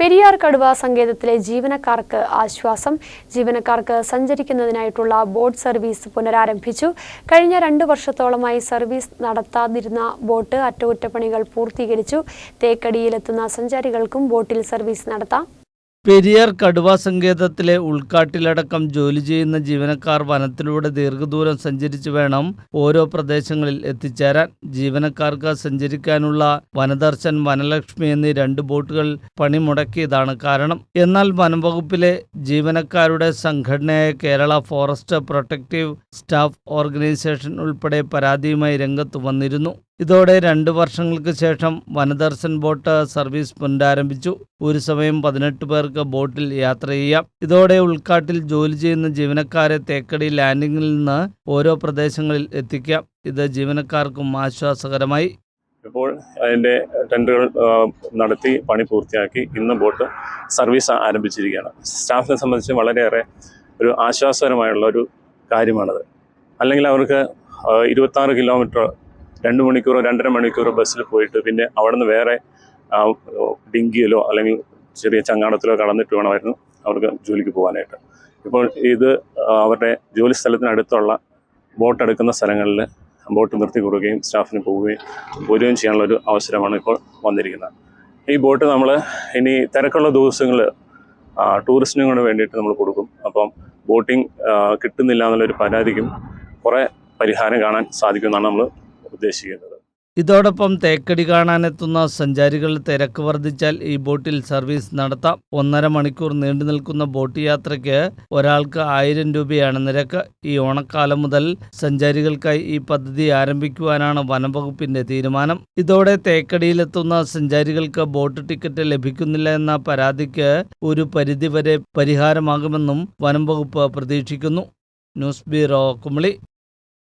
പെരിയാർ കടുവ സങ്കേതത്തിലെ ജീവനക്കാർക്ക് ആശ്വാസം. ജീവനക്കാർക്ക് സഞ്ചരിക്കുന്നതിനായിട്ടുള്ള ബോട്ട് സർവീസ് പുനരാരംഭിച്ചു. കഴിഞ്ഞ രണ്ടു വർഷത്തോളമായി സർവീസ് നടത്താതിരുന്ന ബോട്ട് അറ്റകുറ്റപ്പണികൾ പൂർത്തീകരിച്ചു. തേക്കടിയിലെത്തുന്ന സഞ്ചാരികൾക്കും ബോട്ടിൽ സർവീസ് നടത്താം. പെരിയാർ കടുവ സങ്കേതത്തിലെ ഉൾക്കാട്ടിലടക്കം ജോലി ചെയ്യുന്ന ജീവനക്കാർ വനത്തിലൂടെ ദീർഘദൂരം സഞ്ചരിച്ച് വേണം ഓരോ പ്രദേശങ്ങളിൽ എത്തിച്ചേരാൻ. ജീവനക്കാർക്ക് സഞ്ചരിക്കാനുള്ള വനദർശൻ വനലക്ഷ്മി എന്നീ രണ്ട് ബോട്ടുകൾ പണിമുടക്കിയതാണ് കാരണം. എന്നാൽ വനംവകുപ്പിലെ ജീവനക്കാരുടെ സംഘടനയായ Kerala forest protective staff organisation ഉൾപ്പെടെ പരാതിയുമായി രംഗത്ത് വന്നിരുന്നു. ഇതോടെ രണ്ട് വർഷങ്ങൾക്ക് ശേഷം വനദർശൻ ബോട്ട് സർവീസ് പുനരാരംഭിച്ചു. ഒരു സമയം പതിനെട്ട് പേർക്ക് ബോട്ടിൽ യാത്ര ചെയ്യാം. ഇതോടെ ഉൾക്കാട്ടിൽ ജോലി ചെയ്യുന്ന ജീവനക്കാരെ തേക്കടി ലാൻഡിങ്ങിൽ നിന്ന് ഓരോ പ്രദേശങ്ങളിൽ എത്തിക്കാം. ഇത് ജീവനക്കാർക്കും ആശ്വാസകരമായി. ഇപ്പോൾ അതിന്റെ ടെൻഡറുകൾ നടത്തി പണി പൂർത്തിയാക്കി ഇന്ന് ബോട്ട് സർവീസ് ആരംഭിച്ചിരിക്കുകയാണ്. സ്റ്റാഫിനെ സംബന്ധിച്ച് വളരെയേറെ ഒരു ആശ്വാസകരമായുള്ള ഒരു കാര്യമാണത്. അല്ലെങ്കിൽ അവർക്ക് ഇരുപത്താറ് കിലോമീറ്റർ രണ്ട് മണിക്കൂറോ രണ്ടര മണിക്കൂറോ ബസ്സിൽ പോയിട്ട് പിന്നെ അവിടെ നിന്ന് വേറെ ഡിങ്കിയിലോ അല്ലെങ്കിൽ ചെറിയ ചങ്ങാടത്തിലോ കടന്നിട്ട് വേണമായിരുന്നു അവർക്ക് ജോലിക്ക് പോകാനായിട്ട്. ഇപ്പോൾ ഇത് അവരുടെ ജോലി സ്ഥലത്തിനടുത്തുള്ള ബോട്ട് എടുക്കുന്ന സ്ഥലങ്ങളിൽ ബോട്ട് നിർത്തി കൊടുക്കുകയും സ്റ്റാഫിന് പോവുകയും പോരുകയും ചെയ്യാനുള്ള ഒരു അവസരമാണ് ഇപ്പോൾ വന്നിരിക്കുന്നത്. ഈ ബോട്ട് നമ്മൾ ഇനി തിരക്കുള്ള ദിവസങ്ങൾ ടൂറിസ്റ്റിനും കൂടെ വേണ്ടിയിട്ട് നമ്മൾ കൊടുക്കും. അപ്പം ബോട്ടിംഗ് കിട്ടുന്നില്ല എന്നുള്ളൊരു പരാതിക്കും കുറേ പരിഹാരം കാണാൻ സാധിക്കുമെന്നാണ് നമ്മൾ ഉദ്ദേശിക്കുന്നത്. ഇതോടൊപ്പം തേക്കടി കാണാനെത്തുന്ന സഞ്ചാരികൾ തിരക്ക് വർദ്ധിച്ചാൽ ഈ ബോട്ടിൽ സർവീസ് നടത്താം. ഒന്നര മണിക്കൂർ നീണ്ടു നിൽക്കുന്ന ബോട്ട് യാത്രയ്ക്ക് ഒരാൾക്ക് ആയിരം രൂപയാണ് നിരക്ക്. ഈ ഓണക്കാലം മുതൽ സഞ്ചാരികൾക്കായി ഈ പദ്ധതി ആരംഭിക്കുവാനാണ് വനംവകുപ്പിന്റെ തീരുമാനം. ഇതോടെ തേക്കടിയിലെത്തുന്ന സഞ്ചാരികൾക്ക് ബോട്ട് ടിക്കറ്റ് ലഭിക്കുന്നില്ല എന്ന പരാതിക്ക് ഒരു പരിധിവരെ പരിഹാരമാകുമെന്നും വനംവകുപ്പ് പ്രതീക്ഷിക്കുന്നു. News bureau Kumily.